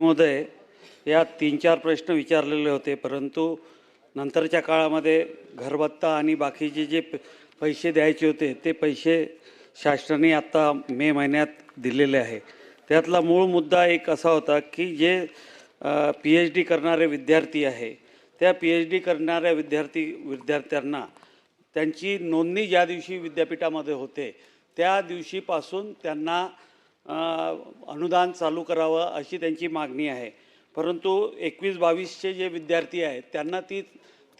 महोदय या तीन चार प्रश्न विचारलेले होते परंतु नंतरच्या काळामध्ये घरभत्ता आणि बाकीचे जे पैसे द्यायचे होते ते पैसे शासनाने आत्ता मे महिन्यात दिलेले आहे. त्यातला मूळ मुद्दा एक असा होता की जे पी एच डी करणारे विद्यार्थी आहे त्या पी एच डी करणाऱ्या विद्यार्थी विद्यार्थ्यांना त्यांची नोंदणी ज्या दिवशी विद्यापीठामध्ये होते त्या दिवशीपासून त्यांना अनुदान चालू करावं अशी त्यांची मागणी आहे. परंतु एकवीस बावीसचे जे विद्यार्थी आहेत त्यांना ती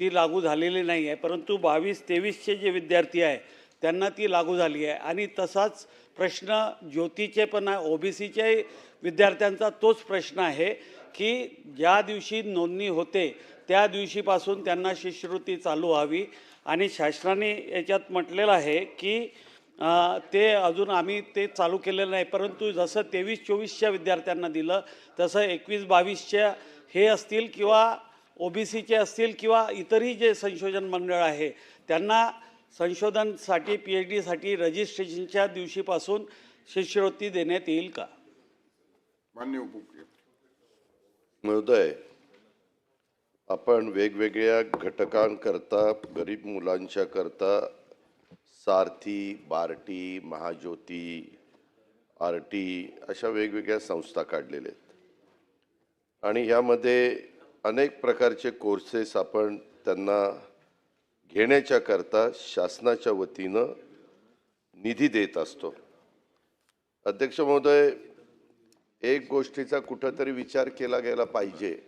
ती लागू झालेली नाही आहे. परंतु बावीस तेवीसचे जे विद्यार्थी आहे त्यांना ती लागू झाली आहे. आणि तसाच प्रश्न ज्योतीचे पण आहे ओ बी सीचे विद्यार्थ्यांचा तोच प्रश्न आहे की ज्या दिवशी नोंदणी होते त्या दिवशीपासून त्यांना शिष्यवृत्ती चालू व्हावी. आणि शासनाने याच्यात म्हटलेलं आहे की ते अजून आम्ही ते चालू केलेलं नाही परंतु जसं तेवीस चोवीसच्या विद्यार्थ्यांना दिलं तसं एकवीस बावीसच्या हे असतील किंवा ओ बी सीचे असतील किंवा इतरही जे संशोधन मंडळ आहे त्यांना संशोधनसाठी पी एच डीसाठी रजिस्ट्रेशनच्या दिवशीपासून शिष्यवृत्ती देण्यात येईल का? मान्य महोदय आपण वेगवेगळ्या घटकांकरता गरीब मुलांच्या करता सारथी बार्टी महाज्योती आर टी अशा वेगवेगळ्या संस्था काढलेल्या आहेत. आणि ह्यामध्ये अनेक प्रकारचे कोर्सेस आपण त्यांना घेण्याच्या करता शासनाच्या वतीनं निधी देत असतो. अध्यक्ष महोदय एक गोष्टीचा कुठंतरी विचार केला गेला पाहिजे.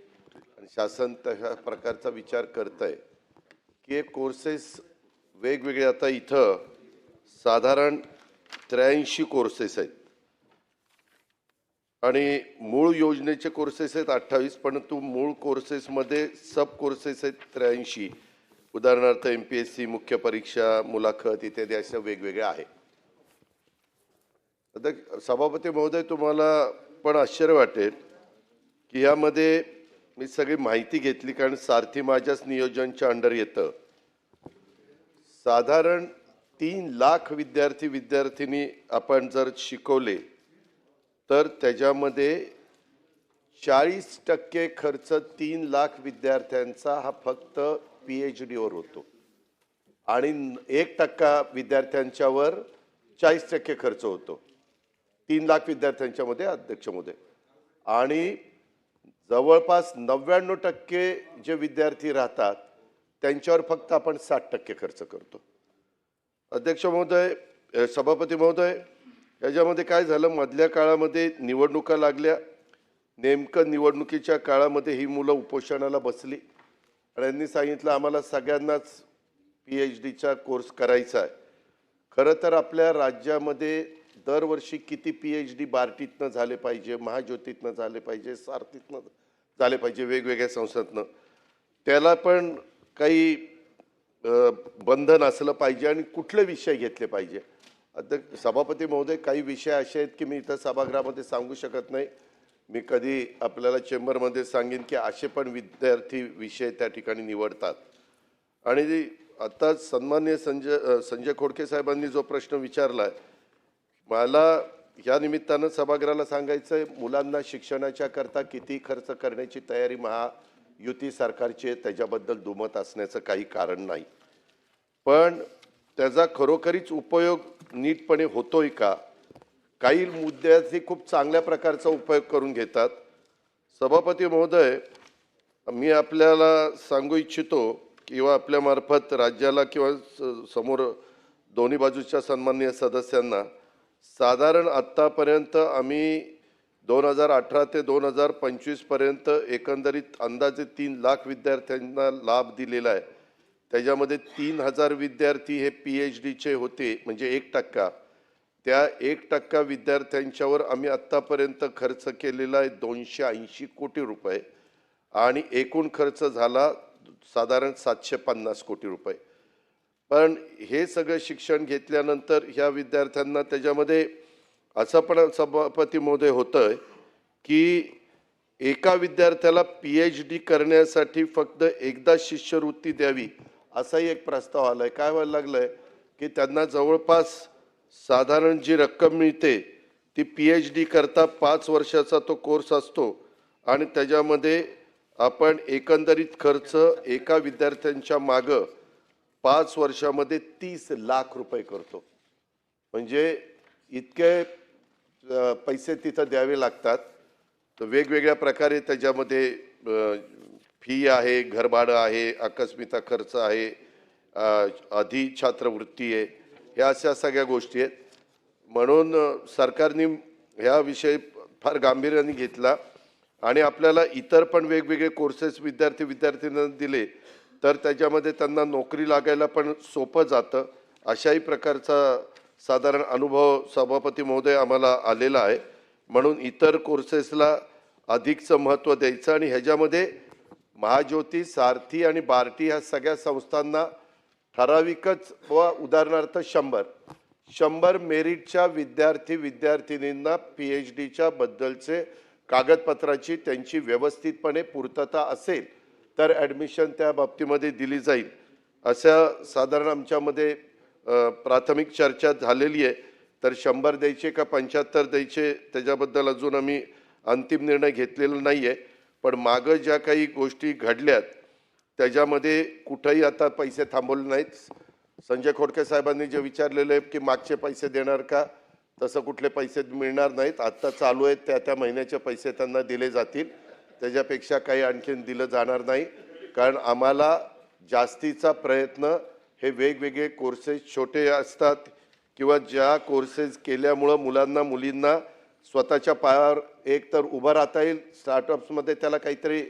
आणि शासन तशा प्रकारचा विचार करत आहे की हे कोर्सेस वेगवेगळे आता इथं साधारण त्र्याऐंशी कोर्सेस आहेत. आणि मूळ योजनेचे कोर्सेस आहेत अठ्ठावीस परंतु मूळ कोर्सेसमध्ये सब कोर्सेस आहेत त्र्याऐंशी. उदाहरणार्थ एम पी एस सी मुख्य परीक्षा मुलाखत इत्यादी अशा वेगवेगळ्या आहे आता सभापती महोदय तुम्हाला पण आश्चर्य वाटेल की यामध्ये मी सगळी माहिती घेतली कारण सारथी माझ्याच नियोजनच्या अंडर येतं. साधारण तीन लाख विद्यार्थी विद्यार्थिनी आपण जर शिकवले तर त्याच्यामध्ये चाळीस टक्के खर्च तीन लाख विद्यार्थ्यांचा हा फक्त पी एच डीवर होतो. आणि एक टक्का विद्यार्थ्यांच्यावर चाळीस टक्के खर्च होतो. तीन लाख विद्यार्थ्यांच्यामध्ये अध्यक्षमध्ये. आणि जवळपास नव्याण्णव टक्के जे विद्यार्थी राहतात त्यांच्यावर फक्त आपण साठ टक्के खर्च करतो. अध्यक्ष महोदय सभापती महोदय याच्यामध्ये काय झालं? मधल्या काळामध्ये निवडणुका लागल्या. नेमकं निवडणुकीच्या काळामध्ये ही मुलं उपोषणाला बसली. आणि यांनी सांगितलं आम्हाला सगळ्यांनाच पी एच डीचा कोर्स करायचा आहे. खरं तर आपल्या राज्यामध्ये दरवर्षी किती पी एच डी बार्टीतनं झाले पाहिजे महाज्योतीतनं झाले पाहिजे सारथीतनं झाले पाहिजे वेगवेगळ्या संस्थांतनं त्याला पण काही बंधन असलं पाहिजे आणि कुठले विषय घेतले पाहिजे. आता सभापती महोदय काही विषय असे आहेत की मी इथं सभागृहामध्ये सांगू शकत नाही. मी कधी आपल्याला चेंबरमध्ये सांगेन की असे पण विद्यार्थी विषय त्या ठिकाणी निवडतात. आणि आता सन्मान्य संजय संजय खोडके साहेबांनी जो प्रश्न विचारला आहे मला या निमित्तानं सभागृहाला सांगायचं आहे मुलांना शिक्षणाच्या करता किती खर्च करण्याची तयारी महा युती सरकारचे त्याच्याबद्दल दुमत असण्याचं काही कारण नाही. पण त्याचा खरोखरीच उपयोग नीटपणे होतोय का? काही मुद्द्याचे खूप चांगल्या प्रकारचा उपयोग करून घेतात. सभापती महोदय मी आपल्याला सांगू इच्छितो किंवा आपल्यामार्फत राज्याला किंवा स- समोर दोन्ही बाजूच्या सन्माननीय सदस्यांना साधारण आत्तापर्यंत आम्ही दोन हजार अठरा ते दोन हजार पंचवीसपर्यंत एकंदरीत अंदाजे तीन लाख विद्यार्थ्यांना लाभ दिलेला आहे. त्याच्यामध्ये तीन हजार विद्यार्थी हे पी एच डीचे होते म्हणजे एक टक्का. त्या एक टक्का विद्यार्थ्यांच्यावर आम्ही आत्तापर्यंत खर्च केलेला आहे दोनशे ऐंशी कोटी रुपये. आणि एकूण खर्च झाला साधारण सातशे पन्नास कोटी रुपये. पण हे सगळं शिक्षण घेतल्यानंतर ह्या विद्यार्थ्यांना त्याच्यामध्ये असं पण सभापती महोदय होतं की एका विद्यार्थ्याला पी एच डी करण्यासाठी फक्त एकदा शिष्यवृत्ती द्यावी असाही एक प्रस्ताव आला आहे काय व्हायला लागलं आहे की त्यांना जवळपास साधारण जी रक्कम मिळते ती पी एच डी करता पाच वर्षाचा तो कोर्स असतो आणि त्याच्यामध्ये आपण एकंदरीत खर्च एका विद्यार्थ्यांच्या मागं पाच वर्षामध्ये तीस लाख रुपये करतो. म्हणजे इतके पैसे तिथं द्यावे लागतात. तर वेगवेगळ्या प्रकारे त्याच्यामध्ये फी आहे घरभाडं आहे आकस्मिता खर्च आहे आधी छात्रवृत्ती आहे ह्या अशा सगळ्या गोष्टी आहेत. म्हणून सरकारने ह्या विषय फार गांभीर्याने घेतला आणि आपल्याला इतर पण वेगवेगळे कोर्सेस विद्यार्थी विद्यार्थ्यांना दिले तर त्याच्यामध्ये त्यांना नोकरी लागायला पण सोपं जातं अशाही प्रकारचा साधारण अनुभव सभापती महोदय आम्हाला आलेला आहे. म्हणून इतर कोर्सेसला अधिकचं महत्त्व द्यायचं आणि ह्याच्यामध्ये महाज्योती सारथी आणि बार्टी ह्या सगळ्या संस्थांना ठराविकच व उदाहरणार्थ शंभर. शंभर मेरिटच्या विद्यार्थी विद्यार्थिनींना पी एच डीच्या बद्दलचे कागदपत्राची त्यांची व्यवस्थितपणे पूर्तता असेल तर ॲडमिशन त्या बाबतीमध्ये दिली जाईल. अशा साधारण आमच्यामध्ये प्राथमिक चर्चा झालेली आहे. तर शंभर द्यायचे का पंच्याहत्तर द्यायचे त्याच्याबद्दल अजून आम्ही अंतिम निर्णय घेतलेला नाही आहे पण मागं ज्या काही गोष्टी घडल्यात त्याच्यामध्ये कुठंही आता पैसे थांबवले नाहीत. संजय खोडके साहेबांनी जे विचारलेलं आहे की मागचे पैसे देणार का? तसं कुठले पैसे मिळणार नाहीत. आत्ता चालू आहेत त्या त्या महिन्याचे पैसे त्यांना दिले जातील. त्याच्यापेक्षा काही आणखीन दिलं जाणार नाही. कारण आम्हाला जास्तीचा प्रयत्न हे वेगवेगळे कोर्सेस छोटे असतात किंवा ज्या कोर्सेस केल्यामुळं मुलांना मुलींना स्वतःच्या पायावर एक तर उभं राहता येईल स्टार्टअप्समध्ये त्याला काहीतरी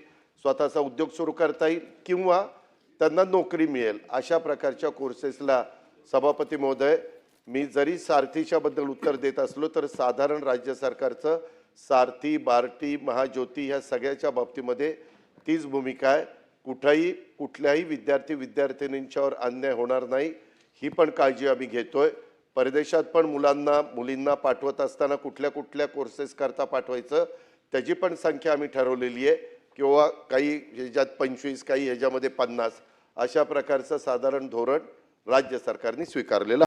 स्वतःचा उद्योग सुरू करता येईल किंवा त्यांना नोकरी मिळेल. अशा प्रकारच्या कोर्सेसला सभापती महोदय मी जरी सारथीच्याबद्दल उत्तर देत असलो तर साधारण राज्य सरकारचं सारथी बार्टी महाज्योती ह्या सगळ्याच्या बाबतीमध्ये तीच भूमिका आहे. कुठंही कुठल्याही विद्यार्थी विद्यार्थिनींच्यावर अन्याय होणार नाही ही पण काळजी आम्ही घेतोय. परदेशात पण मुलांना मुलींना पाठवत असताना कुठल्या कुठल्या कोर्सेस करता पाठवायचं त्याची पण संख्या आम्ही ठरवलेली आहे. किंवा काही ह्याच्यात पंचवीस काही ह्याच्यामध्ये पन्नास अशा प्रकारचं साधारण धोरण राज्य सरकारने स्वीकारलेलं